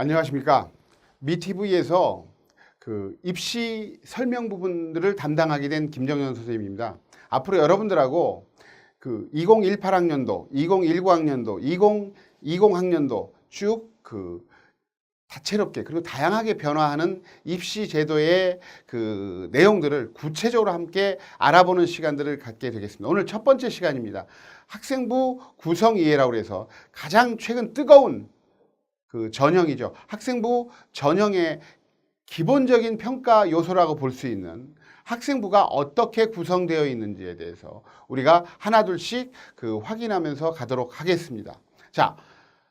안녕하십니까. 미티브에서 그 입시 설명 부분들을 담당하게 된 김정현 선생님입니다. 앞으로 여러분들하고 그 2018학년도, 2019학년도, 2020학년도 쭉 그 다채롭게 그리고 다양하게 변화하는 입시 제도의 그 내용들을 구체적으로 함께 알아보는 시간들을 갖게 되겠습니다. 오늘 첫 번째 시간입니다. 학생부 구성 이해라고 해서 가장 최근 뜨거운 그 전형이죠. 학생부 전형의 기본적인 평가 요소라고 볼 수 있는 학생부가 어떻게 구성되어 있는지에 대해서 우리가 하나둘씩 그 확인하면서 가도록 하겠습니다. 자,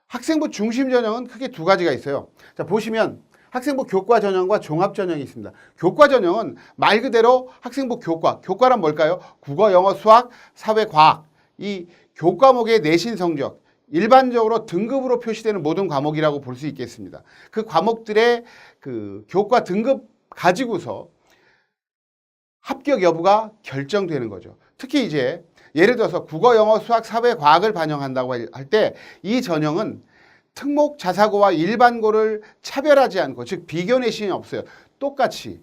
학생부 중심 전형은 크게 두 가지가 있어요. 자, 보시면 학생부 교과 전형과 종합 전형이 있습니다. 교과 전형은 말 그대로 학생부 교과, 교과란 뭘까요? 국어, 영어, 수학, 사회, 과학. 이 교과목의 내신 성적, 일반적으로 등급으로 표시되는 모든 과목이라고 볼 수 있겠습니다. 그 과목들의 그 교과 등급 가지고서 합격 여부가 결정되는 거죠. 특히 이제 예를 들어서 국어, 영어, 수학, 사회, 과학을 반영한다고 할 때 이 전형은 특목 자사고와 일반고를 차별하지 않고 즉 비교 내신이 없어요. 똑같이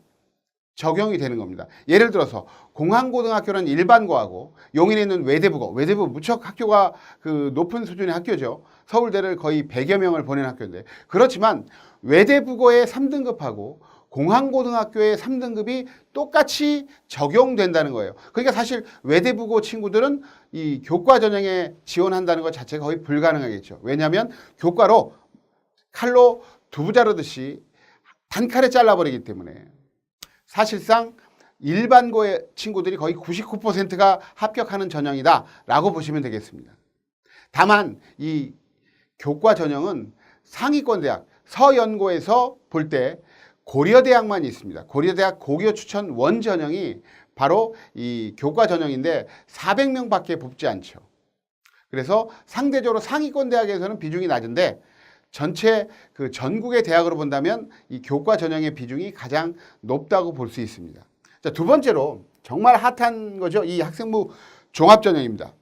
적용이 되는 겁니다. 예를 들어서 공항고등학교는 일반고하고 용인에 있는 외대부고 외대부 무척 학교가 그 높은 수준의 학교죠. 서울대를 거의 100여 명을 보낸 학교인데 그렇지만 외대부고의 3등급하고 공항고등학교의 3등급이 똑같이 적용된다는 거예요. 그러니까 사실 외대부고 친구들은 이 교과 전형에 지원한다는 것 자체가 거의 불가능하겠죠. 왜냐하면 교과로 칼로 두부 자르듯이 단칼에 잘라버리기 때문에 사실상 일반고의 친구들이 거의 99%가 합격하는 전형이다라고 보시면 되겠습니다. 다만 이 교과 전형은 상위권 대학 서연고에서 볼 때 고려대학만 있습니다. 고려대학 고교 추천 원 전형이 바로 이 교과 전형인데 400명밖에 뽑지 않죠. 그래서 상대적으로 상위권 대학에서는 비중이 낮은데 전체 그 전국의 대학으로 본다면 이 교과 전형의 비중이 가장 높다고 볼 수 있습니다. 자, 두 번째로 정말 핫한 거죠. 이 학생부 종합 전형입니다.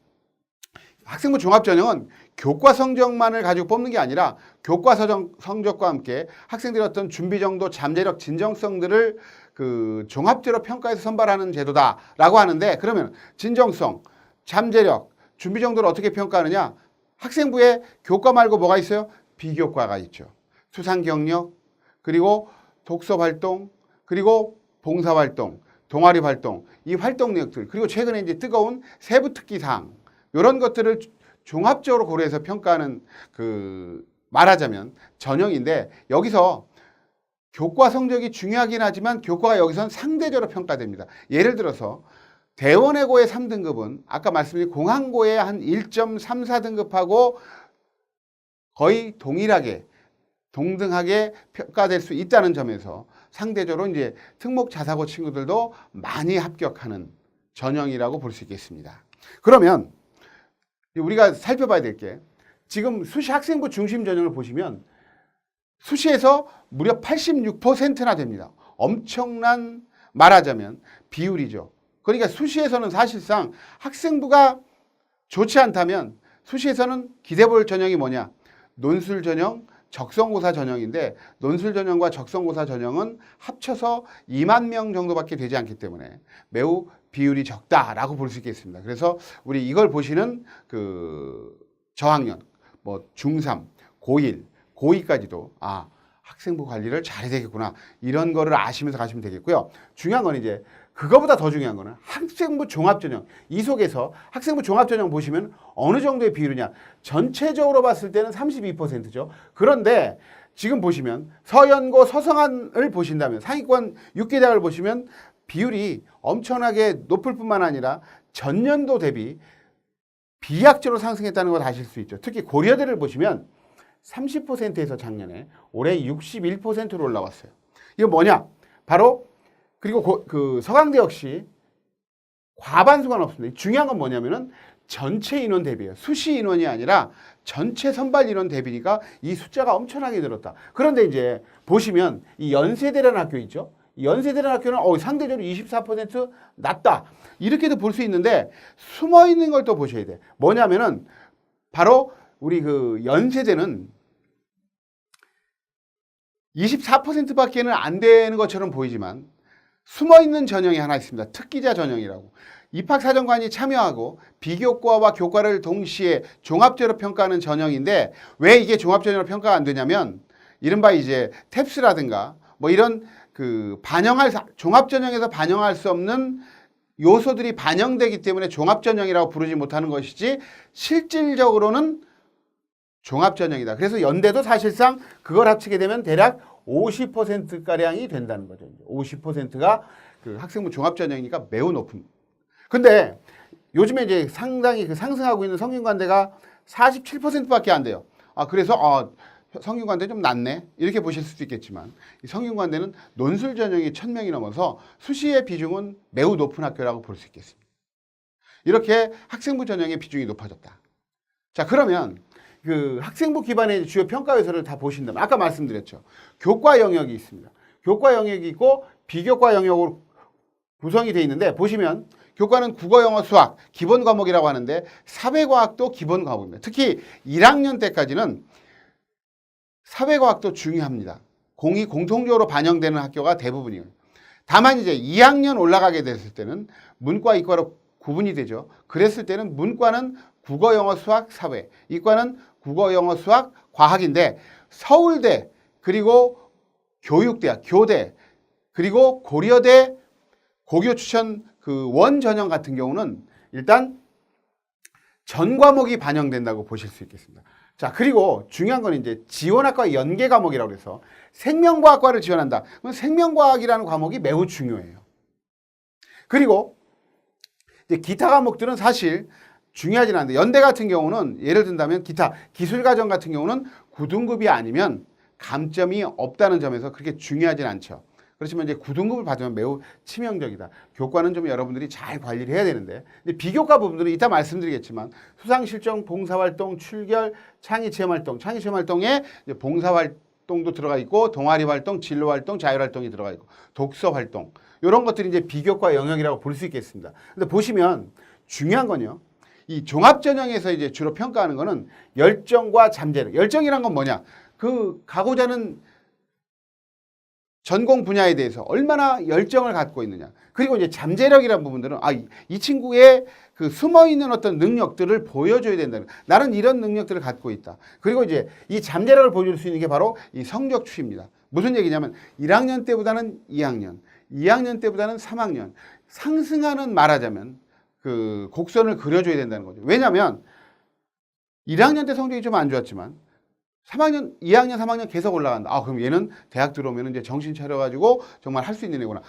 학생부 종합 전형은 교과 성적만을 가지고 뽑는 게 아니라 교과 서정, 성적과 함께 학생들의 어떤 준비 정도, 잠재력, 진정성들을 그 종합제로 평가해서 선발하는 제도다라고 하는데 그러면 진정성, 잠재력, 준비 정도를 어떻게 평가하느냐? 학생부에 교과 말고 뭐가 있어요? 비교과가 있죠. 수상 경력, 그리고 독서 활동, 그리고 봉사 활동, 동아리 활동, 이 활동 내역들, 그리고 최근에 이제 뜨거운 세부 특기 사항, 이런 것들을 종합적으로 고려해서 평가하는 그 말하자면 전형인데 여기서 교과 성적이 중요하긴 하지만 교과가 여기선 상대적으로 평가됩니다. 예를 들어서 대원외고의 3등급은 아까 말씀드린 공항고의 한 1.34등급하고 거의 동일하게 동등하게 평가될 수 있다는 점에서 상대적으로 이제 특목 자사고 친구들도 많이 합격하는 전형이라고 볼 수 있겠습니다. 그러면 우리가 살펴봐야 될 게 지금 수시 학생부 중심 전형을 보시면 수시에서 무려 86%나 됩니다. 엄청난 말하자면 비율이죠. 그러니까 수시에서는 사실상 학생부가 좋지 않다면 수시에서는 기대볼 전형이 뭐냐? 논술 전형, 적성고사 전형인데 논술 전형과 적성고사 전형은 합쳐서 2만 명 정도밖에 되지 않기 때문에 매우 비율이 적다라고 볼 수 있겠습니다. 그래서 우리 이걸 보시는 그 저학년, 뭐 중3, 고1, 고2까지도 아 학생부 관리를 잘해야 되겠구나 이런 거를 아시면서 가시면 되겠고요. 중요한 건 이제 그거보다 더 중요한 거는 학생부 종합전형 이 속에서 학생부 종합전형 보시면 어느 정도의 비율이냐 전체적으로 봤을 때는 32%죠. 그런데 지금 보시면 서연고 서성한을 보신다면 상위권 6개 대학을 보시면 비율이 엄청나게 높을 뿐만 아니라 전년도 대비 비약적으로 상승했다는 걸 아실 수 있죠. 특히 고려대를 보시면 30%에서 작년에 올해 61%로 올라왔어요. 이거 뭐냐? 바로 그리고 고, 그 서강대 역시 과반수가 높습니다. 중요한 건 뭐냐면은 전체 인원 대비예요. 수시 인원이 아니라 전체 선발 인원 대비니까 이 숫자가 엄청나게 늘었다. 그런데 이제 보시면 이 연세대라는 학교 있죠. 이 연세대라는 학교는 어, 상대적으로 24% 낮다. 이렇게도 볼 수 있는데 숨어 있는 걸 또 보셔야 돼. 뭐냐면은 바로 우리 그 연세대는 24%밖에는 안 되는 것처럼 보이지만 숨어 있는 전형이 하나 있습니다. 특기자 전형이라고. 입학사정관이 참여하고 비교과와 교과를 동시에 종합적으로 평가하는 전형인데 왜 이게 종합적으로 평가가 안 되냐면 이른바 이제 탭스라든가 뭐 이런 그 반영할 사- 종합전형에서 반영할 수 없는 요소들이 반영되기 때문에 종합전형이라고 부르지 못하는 것이지 실질적으로는 종합전형이다. 그래서 연대도 사실상 그걸 합치게 되면 대략 50%가량이 된다는 거죠. 50%가 그 학생부 종합전형이니까 매우 높은. 근데 요즘에 이제 상당히 그 상승하고 있는 성균관대가 47%밖에 안 돼요. 아, 그래서 아, 성균관대 좀 낮네. 이렇게 보실 수도 있겠지만 이 성균관대는 논술 전형이 1000명이 넘어서 수시의 비중은 매우 높은 학교라고 볼 수 있겠습니다. 이렇게 학생부 전형의 비중이 높아졌다. 자, 그러면 그 학생부 기반의 주요 평가 요소를 다 보신다면 아까 말씀드렸죠. 교과 영역이 있습니다. 교과 영역이 있고 비교과 영역으로 구성이 되어 있는데 보시면 교과는 국어, 영어, 수학 기본 과목이라고 하는데 사회과학도 기본 과목입니다. 특히 1학년 때까지는 사회과학도 중요합니다. 공이 공통적으로 반영되는 학교가 대부분이에요. 다만 이제 2학년 올라가게 됐을 때는 문과, 이과로 구분이 되죠. 그랬을 때는 문과는 국어, 영어, 수학, 사회, 이과는 국어, 영어, 수학, 과학인데 서울대 그리고 교육대학, 교대 그리고 고려대 고교 추천 그 원 전형 같은 경우는 일단 전 과목이 반영된다고 보실 수 있겠습니다. 자, 그리고 중요한 건 이제 지원학과 연계 과목이라고 해서 생명과학과를 지원한다. 그럼 생명과학이라는 과목이 매우 중요해요. 그리고 이제 기타 과목들은 사실 중요하진 않은데 연대 같은 경우는 예를 든다면 기타 기술과정 같은 경우는 9등급이 아니면 감점이 없다는 점에서 그렇게 중요하진 않죠. 그렇지만 이제 9등급을 받으면 매우 치명적이다. 교과는 좀 여러분들이 잘 관리를 해야 되는데 근데 비교과 부분들은 이따 말씀드리겠지만 수상실정, 봉사활동, 출결, 창의체험활동, 창의체험활동에 봉사활동도 들어가 있고 동아리활동, 진로활동, 자율활동이 들어가 있고 독서활동 이런 것들이 이제 비교과 영역이라고 볼 수 있겠습니다. 근데 보시면 중요한 건요. 이 종합전형에서 이제 주로 평가하는 거는 열정과 잠재력. 열정이란 건 뭐냐? 그 가고자 하는 전공 분야에 대해서 얼마나 열정을 갖고 있느냐. 그리고 이제 잠재력이라는 부분들은 아, 이, 이 친구의 그 숨어 있는 어떤 능력들을 보여줘야 된다는. 나는 이런 능력들을 갖고 있다. 그리고 이제 이 잠재력을 보여줄 수 있는 게 바로 이 성적 추이입니다. 무슨 얘기냐면 1학년 때보다는 2학년, 2학년 때보다는 3학년 상승하는 말하자면 그 곡선을 그려줘야 된다는 거죠. 왜냐하면 1학년 때 성적이 좀 안 좋았지만 3학년, 2학년, 3학년 계속 올라간다. 아, 그럼 얘는 대학 들어오면 이제 정신 차려가지고 정말 할 수 있는 애구나.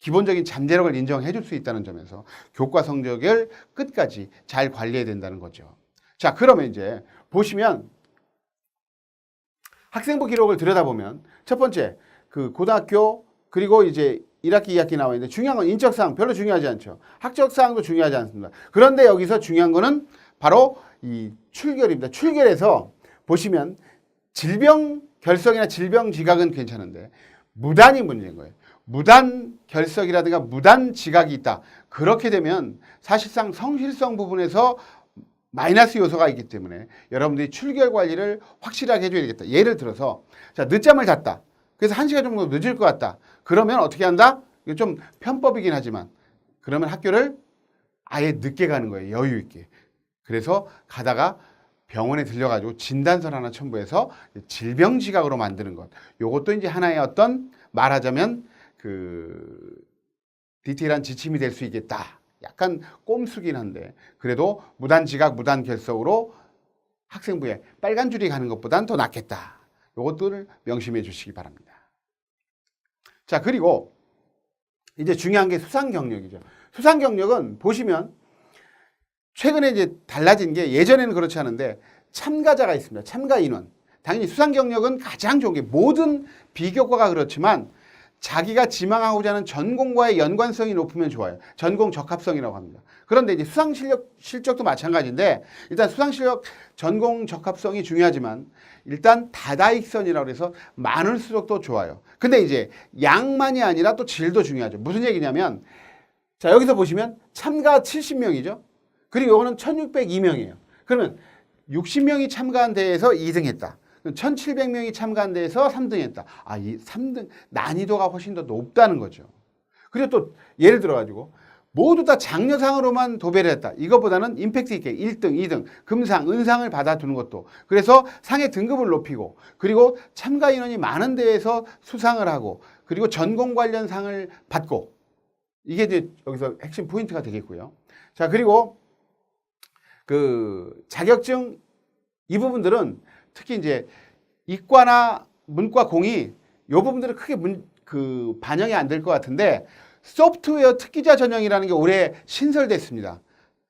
기본적인 잠재력을 인정해 줄 수 있다는 점에서 교과 성적을 끝까지 잘 관리해야 된다는 거죠. 자, 그러면 이제 보시면 학생부 기록을 들여다보면 첫 번째, 그 고등학교 그리고 이제 1학기, 2학기 나와 있는데 중요한 건 인적 사항 별로 중요하지 않죠. 학적 사항도 중요하지 않습니다. 그런데 여기서 중요한 거는 바로 이 출결입니다. 출결에서 보시면 질병 결석이나 질병 지각은 괜찮은데 무단이 문제인 거예요. 무단 결석이라든가 무단 지각이 있다. 그렇게 되면 사실상 성실성 부분에서 마이너스 요소가 있기 때문에 여러분들이 출결 관리를 확실하게 해줘야 되겠다. 예를 들어서 자 늦잠을 잤다. 그래서 한 시간 정도 늦을 것 같다. 그러면 어떻게 한다? 이거 좀 편법이긴 하지만 그러면 학교를 아예 늦게 가는 거예요. 여유 있게. 그래서 가다가 병원에 들려가지고 진단서 하나 첨부해서 질병 지각으로 만드는 것. 요것도 이제 하나의 어떤 말하자면 그 디테일한 지침이 될 수 있겠다. 약간 꼼수긴 한데 그래도 무단 지각, 무단 결석으로 학생부에 빨간 줄이 가는 것보단 더 낫겠다. 요것들을 명심해 주시기 바랍니다. 자, 그리고 이제 중요한 게 수상 경력이죠. 수상 경력은 보시면 최근에 이제 달라진 게 예전에는 그렇지 않은데 참가자가 있습니다. 참가 인원. 당연히 수상 경력은 가장 좋은 게 모든 비교과가 그렇지만 자기가 지망하고자 하는 전공과의 연관성이 높으면 좋아요. 전공 적합성이라고 합니다. 그런데 이제 수상 실력 실적도 마찬가지인데 일단 수상 실력 전공 적합성이 중요하지만 일단 다다익선이라고 해서 많을수록 더 좋아요. 근데 이제 양만이 아니라 또 질도 중요하죠. 무슨 얘기냐면 자, 여기서 보시면 참가 70명이죠. 그리고 이거는 1602명이에요. 그러면 60명이 참가한 대회에서 2등 했다. 1,700명이 참가한 데에서 3등했다. 아, 이 3등 난이도가 훨씬 더 높다는 거죠. 그리고 또 예를 들어 가지고 모두 다 장려상으로만 도배를 했다. 이것보다는 임팩트 있게 1등, 2등, 금상, 은상을 받아두는 것도. 그래서 상의 등급을 높이고 그리고 참가 인원이 많은 데에서 수상을 하고 그리고 전공 관련 상을 받고 이게 이제 여기서 핵심 포인트가 되겠고요. 자, 그리고 그 자격증 이 부분들은 특히 이제 이과나 문과 공이 요 부분들은 크게 문, 그 반영이 안 될 것 같은데 소프트웨어 특기자 전형이라는 게 올해 신설됐습니다.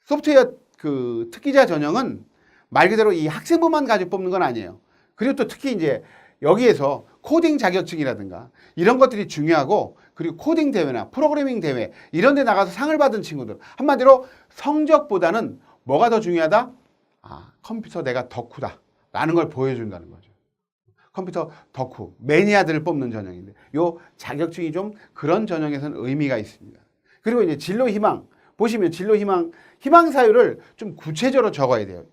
소프트웨어 그 특기자 전형은 말 그대로 이 학생부만 가지고 뽑는 건 아니에요. 그리고 또 특히 이제 여기에서 코딩 자격증이라든가 이런 것들이 중요하고 그리고 코딩 대회나 프로그래밍 대회 이런 데 나가서 상을 받은 친구들 한마디로 성적보다는 뭐가 더 중요하다? 아, 컴퓨터 내가 덕후다. 라는 걸 보여준다는 거죠. 컴퓨터 덕후, 매니아들을 뽑는 전형인데 요 자격증이 좀 그런 전형에서는 의미가 있습니다. 그리고 이제 진로 희망 보시면 진로 희망 희망 사유를 좀 구체적으로 적어야 돼요.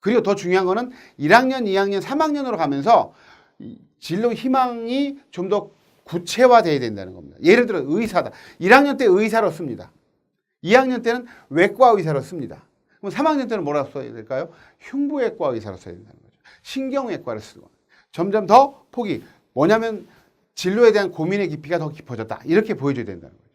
그리고 더 중요한 거는 1학년, 2학년, 3학년으로 가면서 이 진로 희망이 좀 더 구체화돼야 된다는 겁니다. 예를 들어 의사다. 1학년 때 의사로 씁니다. 2학년 때는 외과 의사로 씁니다. 그럼 3학년 때는 뭐라고 써야 될까요? 흉부외과 의사로 써야 된다는 거죠. 신경외과를 쓰고 점점 더 폭이 뭐냐면 진로에 대한 고민의 깊이가 더 깊어졌다. 이렇게 보여줘야 된다는 거죠.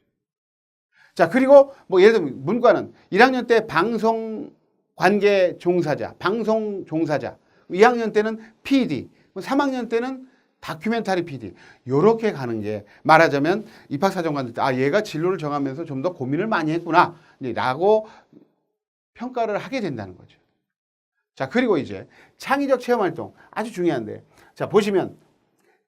자, 그리고 뭐 예를 들면 문과는 1학년 때 방송 관계 종사자, 방송 종사자. 2학년 때는 PD, 3학년 때는 다큐멘터리 PD. 요렇게 가는 게 말하자면 입학사정관들 때 아, 얘가 진로를 정하면서 좀 더 고민을 많이 했구나. 라고 평가를 하게 된다는 거죠. 자, 그리고 이제 창의적 체험 활동 아주 중요한데 자, 보시면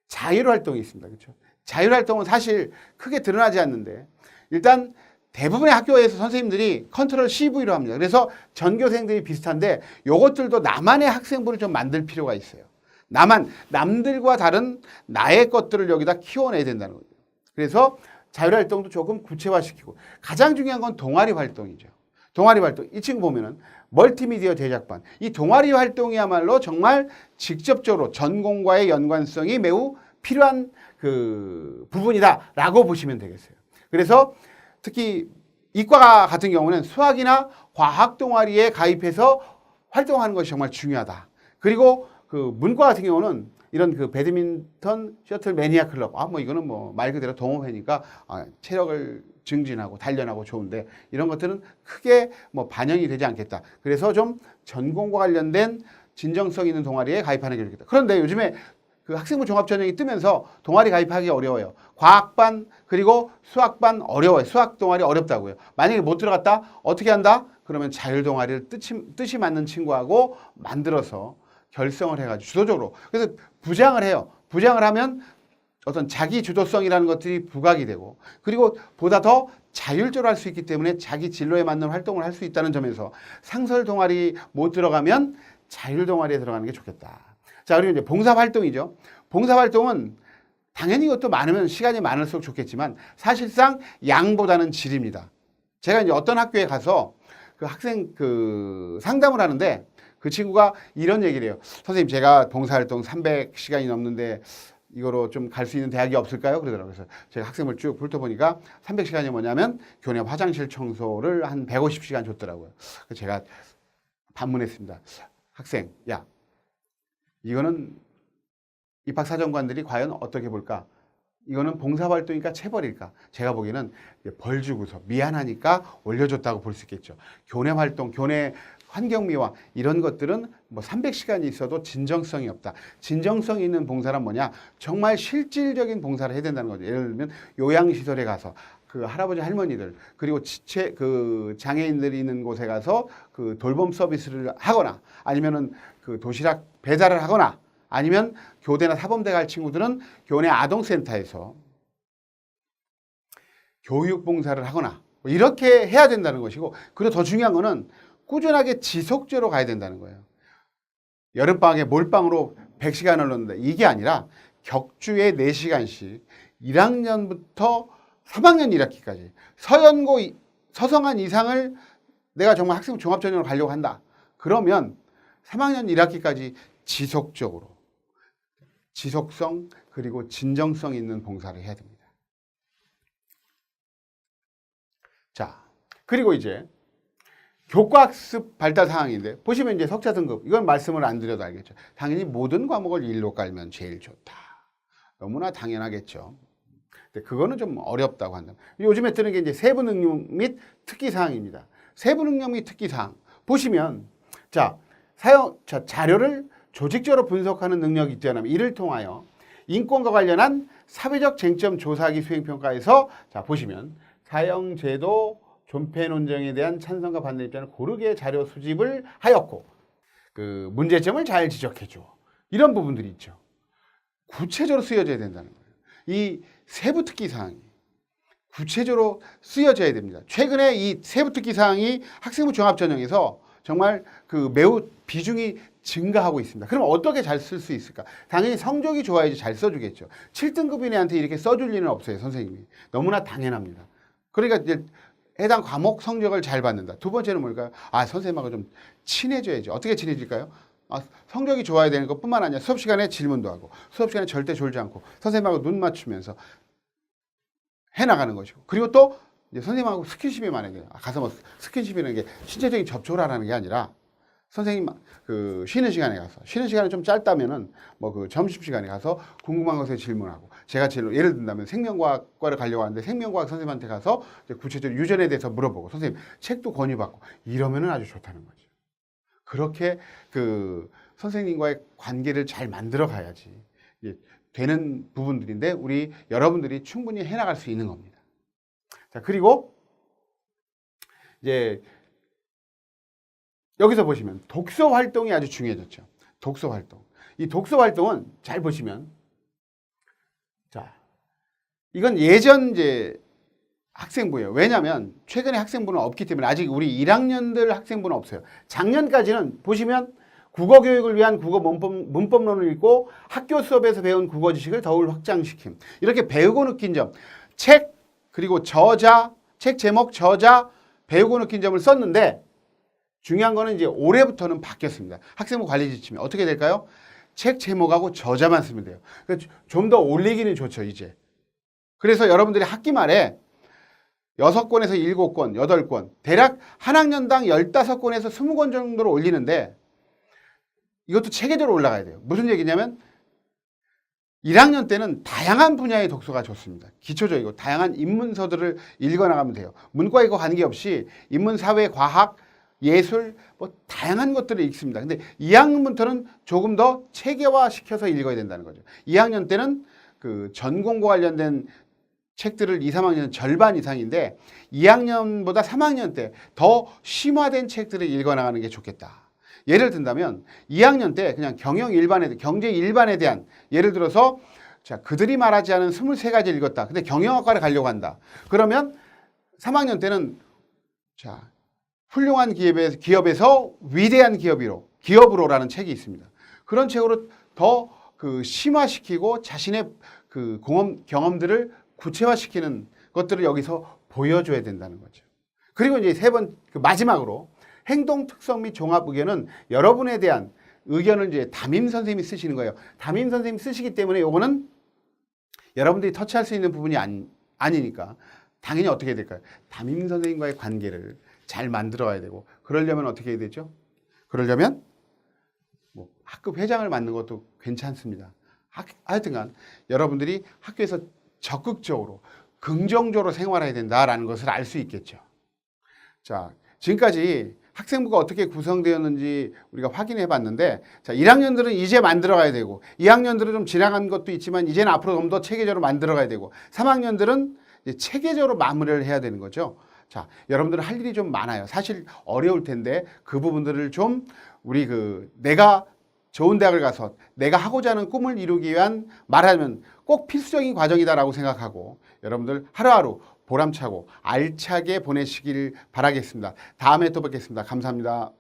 자율 활동이 있습니다. 그렇죠? 자율 활동은 사실 크게 드러나지 않는데 일단 대부분의 학교에서 선생님들이 컨트롤 CV로 합니다. 그래서 전교생들이 비슷한데 이것들도 나만의 학생부를 좀 만들 필요가 있어요. 나만 남들과 다른 나의 것들을 여기다 키워내야 된다는 거죠. 그래서 자율 활동도 조금 구체화시키고 가장 중요한 건 동아리 활동이죠. 동아리 활동. 이 친구 보면은 멀티미디어 제작반. 이 동아리 활동이야말로 정말 직접적으로 전공과의 연관성이 매우 필요한 그 부분이다라고 보시면 되겠어요. 그래서 특히 이과 같은 경우는 수학이나 과학 동아리에 가입해서 활동하는 것이 정말 중요하다. 그리고 그 문과 같은 경우는 이런 그 배드민턴 셔틀 매니아 클럽 아 뭐 이거는 뭐 말 그대로 동호회니까 아, 체력을 증진하고 단련하고 좋은데 이런 것들은 크게 뭐 반영이 되지 않겠다. 그래서 좀 전공과 관련된 진정성 있는 동아리에 가입하는 게 좋겠다. 그런데 요즘에 그 학생부 종합 전형이 뜨면서 동아리 가입하기 어려워요. 과학반 그리고 수학반 어려워요. 수학 동아리 어렵다고요. 만약에 못 들어갔다 어떻게 한다? 그러면 자율 동아리를 뜻이, 뜻이 맞는 친구하고 만들어서 결성을 해가지고 주도적으로 그래서 부장을 해요. 부장을 하면 어떤 자기 주도성이라는 것들이 부각이 되고 그리고 보다 더 자율적으로 할 수 있기 때문에 자기 진로에 맞는 활동을 할 수 있다는 점에서 상설 동아리 못 들어가면 자율 동아리에 들어가는 게 좋겠다. 자, 그리고 이제 봉사 활동이죠. 봉사 활동은 당연히 이것도 많으면 시간이 많을수록 좋겠지만 사실상 양보다는 질입니다. 제가 이제 어떤 학교에 가서 그 학생 그 상담을 하는데 그 친구가 이런 얘기를 해요. 선생님, 제가 봉사활동 300시간이 넘는데 이거로 좀 갈 수 있는 대학이 없을까요? 그러더라고요. 그래서 제가 학생을 쭉 훑어보니까 300시간이 뭐냐면 교내 화장실 청소를 한 150시간 줬더라고요. 제가 반문했습니다. 학생, 야, 이거는 입학사정관들이 과연 어떻게 볼까? 이거는 봉사활동이니까 체벌일까? 제가 보기에는 벌 주고서 미안하니까 올려줬다고 볼 수 있겠죠. 교내 활동, 교내 환경미화 이런 것들은 뭐 300시간이 있어도 진정성이 없다. 진정성 있는 봉사란 뭐냐? 정말 실질적인 봉사를 해야 된다는 거죠. 예를 들면 요양시설에 가서 그 할아버지 할머니들 그리고 지체 그 장애인들이 있는 곳에 가서 그 돌봄 서비스를 하거나 아니면은 그 도시락 배달을 하거나 아니면 교대나 사범대 갈 친구들은 교내 아동센터에서 교육 봉사를 하거나 뭐 이렇게 해야 된다는 것이고 그리고 더 중요한 거는 꾸준하게 지속적으로 가야 된다는 거예요. 여름방학에 몰빵으로 100시간을 넣는다. 이게 아니라 격주에 4시간씩 1학년부터 3학년 1학기까지 서연고 이- 서성한 이상을 내가 정말 학생 종합전형으로 가려고 한다. 그러면 3학년 1학기까지 지속적으로 지속성 그리고 진정성 있는 봉사를 해야 됩니다. 자, 그리고 이제 교과학습 발달 상황인데 보시면 이제 석자 등급 이건 말씀을 안 드려도 알겠죠. 당연히 모든 과목을 일로 깔면 제일 좋다. 너무나 당연하겠죠. 근데 그거는 좀 어렵다고 한다. 요즘에 뜨는 게 이제 세부 능력 및 특기 사항입니다. 세부 능력 및 특기 사항 보시면 자 사용 자 자료를 조직적으로 분석하는 능력이 있잖아요. 이를 통하여 인권과 관련한 사회적 쟁점 조사기 수행평가에서 자 보시면 사형제도 존폐 논정에 대한 찬성과 반대 입장을 고르게 자료 수집을 하였고 그 문제점을 잘 지적해 줘. 이런 부분들이 있죠. 구체적으로 쓰여져야 된다는 거예요. 이 세부 특기 사항이 구체적으로 쓰여져야 됩니다. 최근에 이 세부 특기 사항이 학생부 종합 전형에서 정말 그 매우 비중이 증가하고 있습니다. 그럼 어떻게 잘 쓸 수 있을까? 당연히 성적이 좋아야지 잘 써주겠죠. 7등급인 애한테 이렇게 써줄 리는 없어요, 선생님이. 너무나 당연합니다. 그러니까 이제 해당 과목 성적을 잘 받는다. 두 번째는 뭘까요? 아, 선생님하고 좀 친해져야죠. 어떻게 친해질까요? 아, 성적이 좋아야 되는 것뿐만 아니라 수업 시간에 질문도 하고 수업 시간에 절대 졸지 않고 선생님하고 눈 맞추면서 해 나가는 것이고 그리고 또 이제 선생님하고 스킨십이 돼요. 아, 가서 뭐 스킨십이라는 게 신체적인 접촉을 하라는 게 아니라 선생님 그 쉬는 시간에 가서 쉬는 시간이 좀 짧다면은 뭐 그 점심 시간에 가서 궁금한 것에 질문하고 제가 질문 예를 든다면 생명과학과를 가려고 하는데 생명과학 선생님한테 가서 구체적으로 유전에 대해서 물어보고 선생님 책도 권유받고 이러면은 아주 좋다는 거죠. 그렇게 그 선생님과의 관계를 잘 만들어 가야지 되는 부분들인데 우리 여러분들이 충분히 해나갈 수 있는 겁니다. 자 그리고 이제 여기서 보시면 독서 활동이 아주 중요해졌죠. 독서 활동. 이 독서 활동은 잘 보시면 자 이건 예전 이제 학생부예요. 왜냐하면 최근에 학생부는 없기 때문에 아직 우리 1학년들 학생부는 없어요. 작년까지는 보시면 국어 교육을 위한 국어 문법, 문법 론을 읽고 학교 수업에서 배운 국어 지식을 더욱 확장시킴. 이렇게 배우고 느낀 점. 책 그리고 저자, 책 제목, 저자 배우고 느낀 점을 썼는데 중요한 거는 이제 올해부터는 바뀌었습니다. 학생부 관리 지침이 어떻게 될까요? 책 제목하고 저자만 쓰면 돼요. 좀 더 올리기는 좋죠, 이제. 그래서 여러분들이 학기 말에 여섯 권에서 일곱 권, 여덟 권, 대략 한 학년당 열다섯 권에서 스무 권 정도로 올리는데 이것도 체계적으로 올라가야 돼요. 무슨 얘기냐면 1학년 때는 다양한 분야의 독서가 좋습니다. 기초적이고 다양한 인문서들을 읽어나가면 돼요. 문과 이거 관계없이 인문, 사회, 과학, 예술 뭐 다양한 것들을 읽습니다. 근데 2학년부터는 조금 더 체계화 시켜서 읽어야 된다는 거죠. 2학년 때는 그 전공과 관련된 책들을 2, 3학년 절반 이상인데 2학년보다 3학년 때 더 심화된 책들을 읽어 나가는 게 좋겠다. 예를 든다면 2학년 때 그냥 경영 일반에 경제 일반에 대한 예를 들어서 자 그들이 말하지 않은 23가지 읽었다. 근데 경영학과를 가려고 한다. 그러면 3학년 때는 자 훌륭한 기업에, 기업에서 위대한 기업으로 기업으로라는 책이 있습니다. 그런 책으로 더 그 심화시키고 자신의 그 공험 경험들을 구체화시키는 것들을 여기서 보여줘야 된다는 거죠. 그리고 이제 세 번, 그 마지막으로 행동 특성 및 종합 의견은 여러분에 대한 의견을 이제 담임 선생님이 쓰시는 거예요. 담임 선생님이 쓰시기 때문에 요거는 여러분들이 터치할 수 있는 부분이 아니, 아니니까 당연히 어떻게 해야 될까요? 담임 선생님과의 관계를 잘 만들어 와야 되고 그러려면 어떻게 해야 되죠? 그러려면 뭐 학급 회장을 맡는 것도 괜찮습니다. 하, 하여튼간 여러분들이 학교에서 적극적으로 긍정적으로 생활해야 된다라는 것을 알 수 있겠죠. 자, 지금까지 학생부가 어떻게 구성되었는지 우리가 확인해 봤는데 자, 1학년들은 이제 만들어 가야 되고 2학년들은 좀 지나간 것도 있지만 이제는 앞으로 좀 더 체계적으로 만들어 가야 되고 3학년들은 체계적으로 마무리를 해야 되는 거죠. 자, 여러분들은 할 일이 좀 많아요. 사실 어려울 텐데 그 부분들을 좀 우리 그 내가 좋은 대학을 가서 내가 하고자 하는 꿈을 이루기 위한 말하면 꼭 필수적인 과정이다라고 생각하고 여러분들 하루하루 보람차고 알차게 보내시길 바라겠습니다. 다음에 또 뵙겠습니다. 감사합니다.